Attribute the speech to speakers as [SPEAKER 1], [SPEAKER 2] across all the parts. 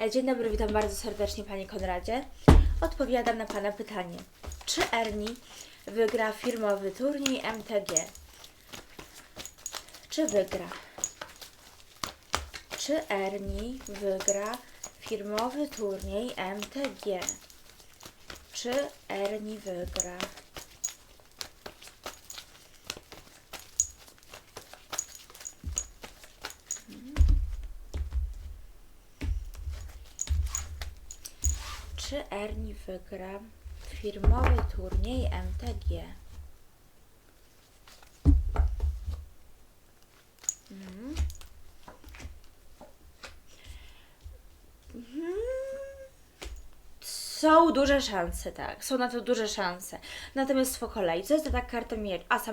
[SPEAKER 1] E, Dzień dobry, witam bardzo serdecznie Panie Konradzie. Odpowiadam na Pana pytanie. Czy Erni wygra firmowy turniej MTG? Czy wygra? Czy Erni wygra firmowy turniej MTG? Czy Erni wygra? Czy Erni wygra firmowy turniej MTG? Są duże szanse, tak. Są na to duże szanse. Natomiast po kolei, co jest to tak karta miecz, asa?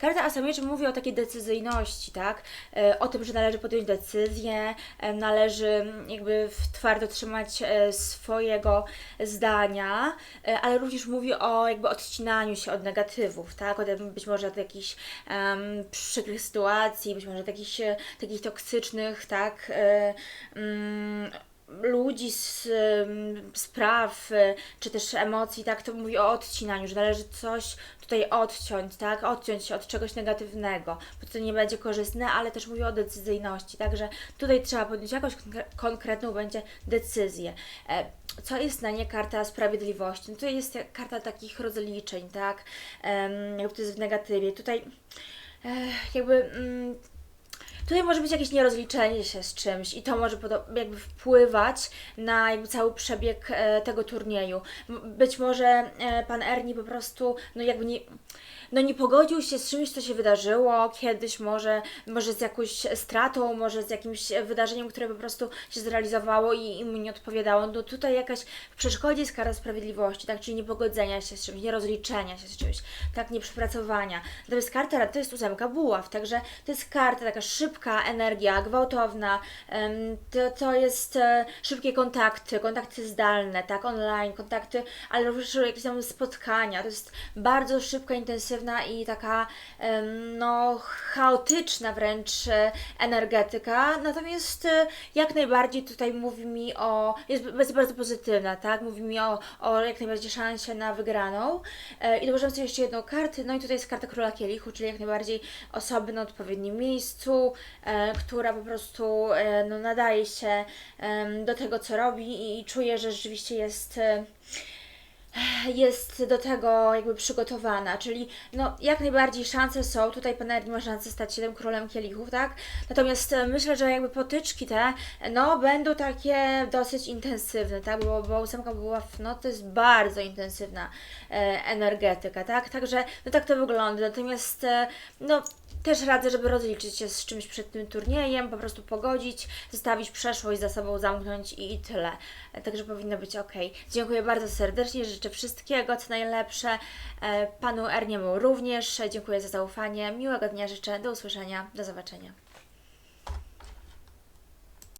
[SPEAKER 1] Karta asa mieczy mówi o takiej decyzyjności, tak? E, O tym, że należy podjąć decyzję, e, należy jakby twardo trzymać e, swojego zdania, ale również mówi o jakby odcinaniu się od negatywów, tak? Od być może od jakichś em, przykrych sytuacji, być może od jakichś takich toksycznych, tak? Mm, ludzi z spraw, e, czy też emocji, tak, to mówi o odcinaniu, że należy coś tutaj odciąć, tak, odciąć się od czegoś negatywnego, bo to nie będzie korzystne, ale też mówi o decyzyjności, także tutaj trzeba podjąć jakąś konkre- konkretną będzie decyzję. E, Co jest na nie karta sprawiedliwości? No to jest karta takich rozliczeń, tak, jakby to jest w negatywie. Tutaj e, jakby mm, Tutaj może być jakieś nierozliczenie się z czymś i to może jakby wpływać na jakby cały przebieg e, tego turnieju. Być może e, pan Ernie po prostu no jakby nie, no nie pogodził się z czymś, co się wydarzyło kiedyś, może, może z jakąś stratą, może z jakimś wydarzeniem, które po prostu się zrealizowało i, i mu nie odpowiadało. No tutaj jakaś w przeszkodzie jest kara sprawiedliwości, tak, czyli niepogodzenia się z czymś, nierozliczenia się z czymś, tak, nieprzepracowania. Natomiast karta to jest ósemka buław, także to jest karta taka szybka energia, gwałtowna, to, to jest e, szybkie kontakty, kontakty zdalne, tak, online, kontakty, ale również jakieś tam spotkania. To jest bardzo szybka, intensywna i taka no chaotyczna wręcz e, energetyka. Natomiast e, jak najbardziej tutaj mówi mi o, jest, jest bardzo pozytywna, tak? Mówi mi o, o jak najbardziej szansie na wygraną. I dołożyłam sobie jeszcze jedną kartę, no i tutaj jest karta Króla Kielichu, czyli jak najbardziej osoby na odpowiednim miejscu, która po prostu e, no, nadaje się do tego, co robi i, i czuje, że rzeczywiście jest. Jest do tego jakby przygotowana, czyli no jak najbardziej szanse są, tutaj pan Ernie ma szansę stać się tym królem kielichów, tak? Natomiast e, myślę, że jakby potyczki te, no będą takie dosyć intensywne, tak? Bo, bo ósemka była, w- no to jest bardzo intensywna e, energetyka, tak? Także no tak to wygląda, natomiast e, no też radzę, żeby rozliczyć się z czymś przed tym turniejem, po prostu pogodzić, zostawić przeszłość za sobą, zamknąć i, i tyle. E, Także powinno być ok. Dziękuję bardzo serdecznie, życzę wszystkiego, co najlepsze. E, Panu Erniemu również. Dziękuję za zaufanie. Miłego dnia życzę. Do usłyszenia. Do zobaczenia.